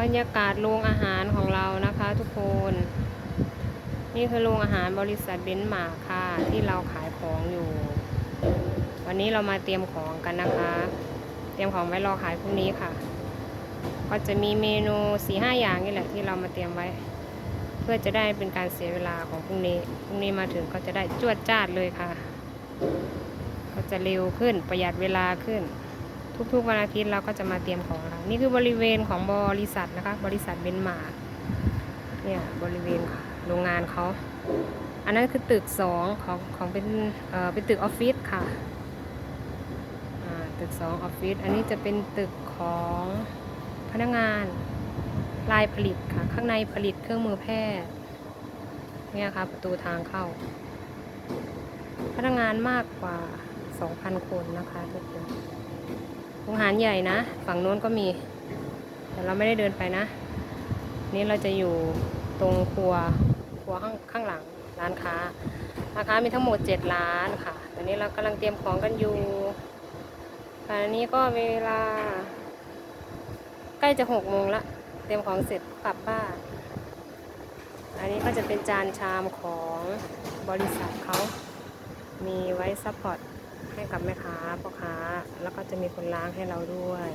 บรรยากาศโรงอาหารของเรานะคะทุกคน นี่คือโรงอาหารบริษัทเบนซ์มาคค่ะที่เราขายของอยู่ วันนี้เรามาเตรียมของกันนะคะ เตรียมของไว้รอขายพรุ่งนี้ค่ะ ก็จะมีเมนูสี่ห้าอย่างนี่แหละที่เรามาเตรียมไว้ เพื่อจะได้เป็นการเสียเวลาของพรุ่งนี้พรุ่งนี้มาถึงก็จะได้จวดจ้าดเลยค่ะ ก็จะเร็วขึ้นประหยัดเวลาขึ้น ทุกๆวันอาทิตย์เราก็จะมาเตรียมของเรา นี่คือบริเวณของบริษัทนะคะ บริษัทเบนมาเนี่ยบริเวณโรงงานเขา อันนั้นคือตึกสองของของเป็นเอ่อเป็นตึกออฟฟิศค่ะอ่าตึกสองออฟฟิศ อันนี้จะเป็นตึกของพนักงานลายผลิตค่ะ ข้างในผลิตเครื่องมือแพทย์ เนี่ยค่ะประตูทางเข้า พนักงานมากกว่า 2,000 คนนะคะทุกคนโร งอาหารใหญ่นะ ฝั่งโน้นก็มี แต่เราไม่ได้เดินไปนะ นี่เราจะอยู่ตรงครัวครัวข้างข้างหลังร้านค้าร้านค้ามีทั้งหมด7ร้านค่ะ ตอนนี้เรากำลังเตรียมของกันอยู่ขณะนี้ก็เวลา ใกล้จะหกโมงละ เตรียมของเสร็จกลับบ้านอันนี้ก็จะเป็นจานชามของบริษัทเขา มีไว้ซัพพอร์ต ให้กับแม่ค้าพ่อค้า แล้วก็จะมีคนล้างให้เราด้วย